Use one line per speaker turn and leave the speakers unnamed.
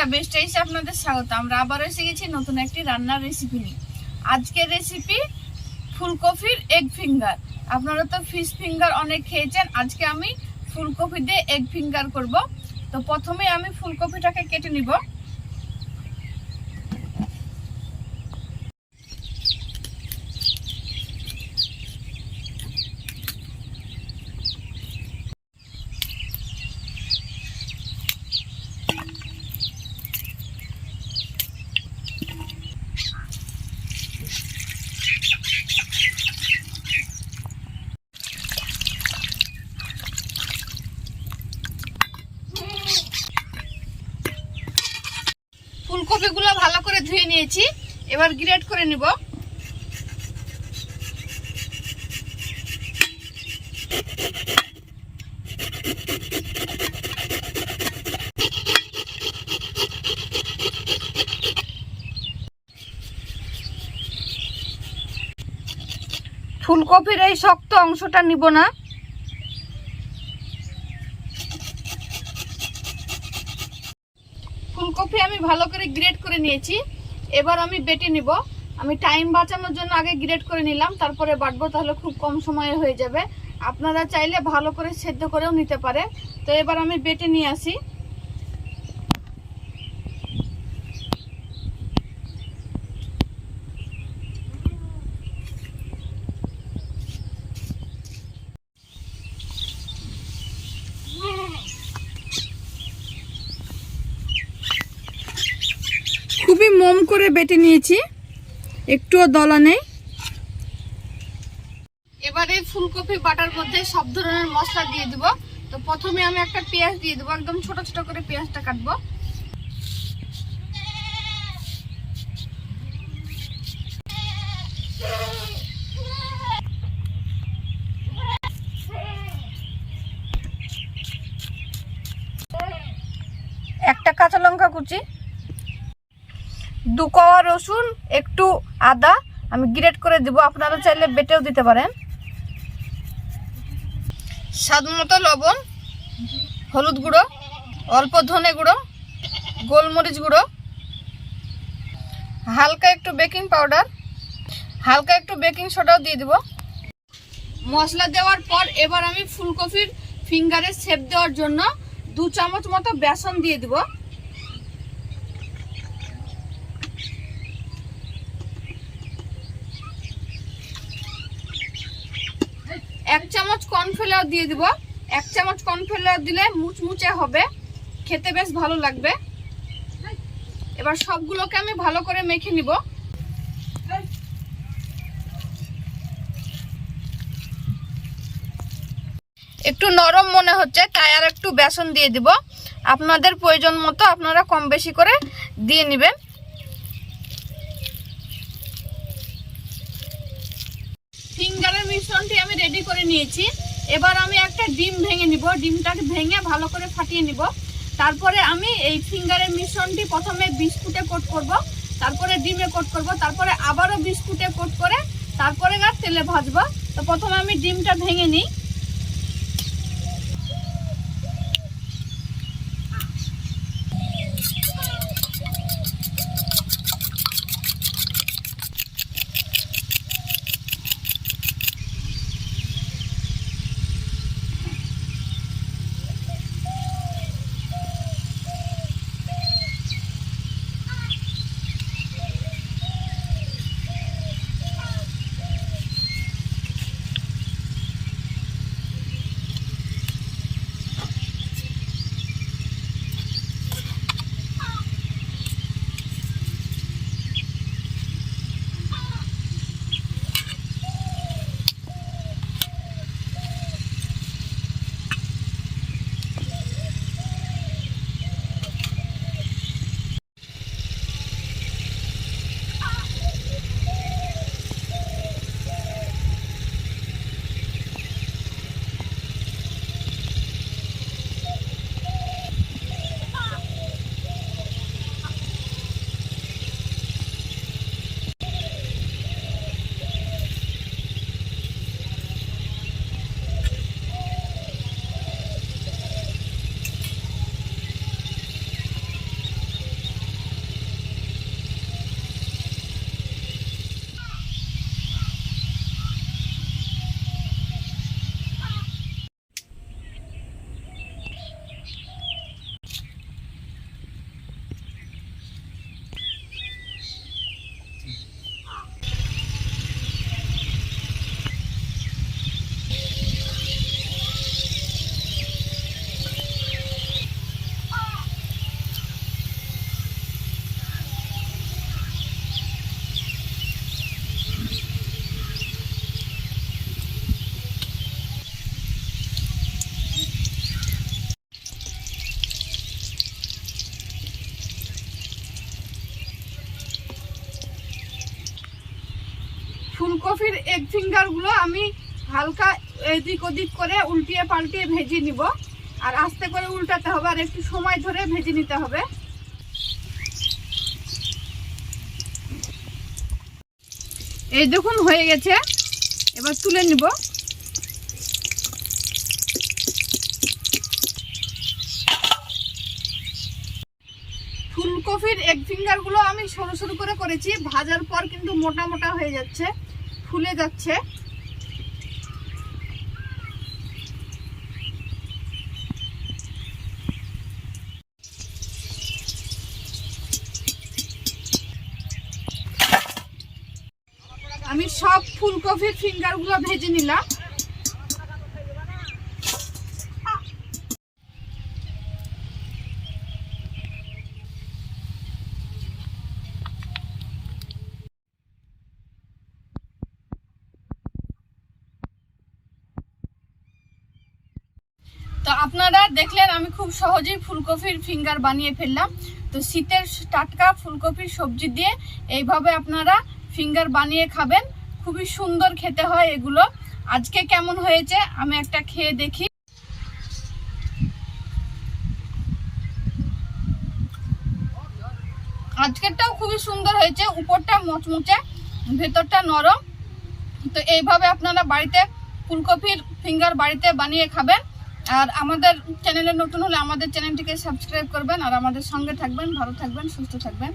বন্ধুরা বেস্ট এসে আপনাদের আমরা আবার এসে গেছি নতুন একটি রান্নার রেসিপি রেসিপি ফুলকপির এগ ফিঙ্গার আপনারা তো ফিশ ফিঙ্গার অনেক খেয়েছেন, আজকে আমি ফুলকপি দিয়ে এগ ফিঙ্গার করব। তো আমি ফুলকপিটাকে কেটে নিব। ভালো করে ধুয়ে নিয়েছি। এবার গ্রেট করে নিব। ফুলকপির এই শক্ত অংশটা নিব না। ফুলকপি আমি ভালো করে গ্রেড করে নিয়েছি। এবার আমি বেটে নিব। আমি টাইম বাঁচানোর জন্য আগে গ্রেড করে নিলাম, তারপরে বাটবো, তাহলে খুব কম সময়ে হয়ে যাবে। আপনারা চাইলে ভালো করে সেদ্ধ করেও নিতে পারে তো এবার আমি বেটে নিয়ে আসি খুবই মোম করে বেটে নিয়েছি। একটুও দলা নেই। এবারে ফুলকপি বাটার মধ্যে সব ধরনের মশলা দিয়ে দিব। তো প্রথমে আমি একটা পেঁয়াজ দিয়ে দেবো। একদম ছোট ছোট করে পেঁয়াজটা কাটবো। একটা কাঁচা লঙ্কা কুচি। দু কোয়া রসুন, একটু আদা, আমি গ্রেট করে দিব। আপনারা চাইলে বেটেও দিতে পারেন। স্বাদ মতো লবণ, হলুদ গুঁড়ো, অল্প ধনে গুঁড়ো, গোলমরিচ গুঁড়ো, হালকা একটু বেকিং পাউডার, হালকা একটু বেকিং সোডাও দিয়ে দিব। মশলা দেওয়ার পর এবার আমি ফুলকপির ফিঙ্গারে শেপ দেওয়ার জন্য দু চামচ মতো বেসন দিয়ে দিব। এক চামচ কর্নফ্লাওয়ার দিয়ে দিব। এক চামচ কর্নফ্লাওয়ার দিলে মুচমুচে হবে। খেতে বেশ ভালো লাগবে। এবার সবগুলোকে আমি ভালো করে মেখে নিব। একটু নরম মনে হচ্ছে, তাই আর একটু বেসন দিয়ে দিব। আপনাদের প্রয়োজন মতো আপনারা কম বেশি করে দিয়ে নেবেন। ফিঙ্গারের মিশ্রণটি রেডি করে নিয়েছি। এবার আমি একটা ডিম ভেঙে নিব। ডিমটাকে ভেঙে ভালো করে ফাটিয়ে নিব। তারপরে আমি এই ফিঙ্গারের মিশ্রণটি প্রথমে বিস্কুটে কোট করব। তারপরে ডিমে কোট করব। তারপরে আবারও বিস্কুটে কোট করে তারপরে আর তেলে ভাজবো। তো প্রথমে আমি ডিমটা ভেঙে নিই। ফুলকপির এগ ফিঙ্গারগুলো আমি হালকা এদিক ওদিক করে উল্টিয়ে পাল্টিয়ে ভেজে নিব। আর আস্তে করে উল্টাতে হবে আর একটু সময় ধরে ভেজে নিতে হবে। এই দেখুন হয়ে গেছে। এবার তুলে নিব। ফুলকপির এগ ফিঙ্গারগুলো আমি সরু সরু করে করেছি। ভাজার পর কিন্তু মোটা মোটা হয়ে যাচ্ছে, ফুলে যাচ্ছে। আমি সব ফুলকপির ফিঙ্গারগুলো ভেজে নিলাম। আপনারা দেখলেন আমি খুব সহজেই ফুলকপির ফিঙ্গার বানিয়ে ফেললাম। তো শীতের টাটকা ফুলকপির সবজি দিয়ে এইভাবে আপনারা ফিঙ্গার বানিয়ে খাবেন। খুবই সুন্দর খেতে হয় এগুলো। আজকে কেমন হয়েছে আমি একটা খেয়ে দেখি। আজকেরটাও খুবই সুন্দর হয়েছে, উপরটা মচমচে, ভেতরটা নরম। তো এইভাবে আপনারা বাড়িতে ফুলকপির ফিঙ্গার বাড়িতে বানিয়ে খাবেন। আর আমাদের চ্যানেলে নতুন হলে আমাদের চ্যানেলটিকে সাবস্ক্রাইব করবেন আর আমাদের সঙ্গে থাকবেন, ভালো থাকবেন, সুস্থ থাকবেন।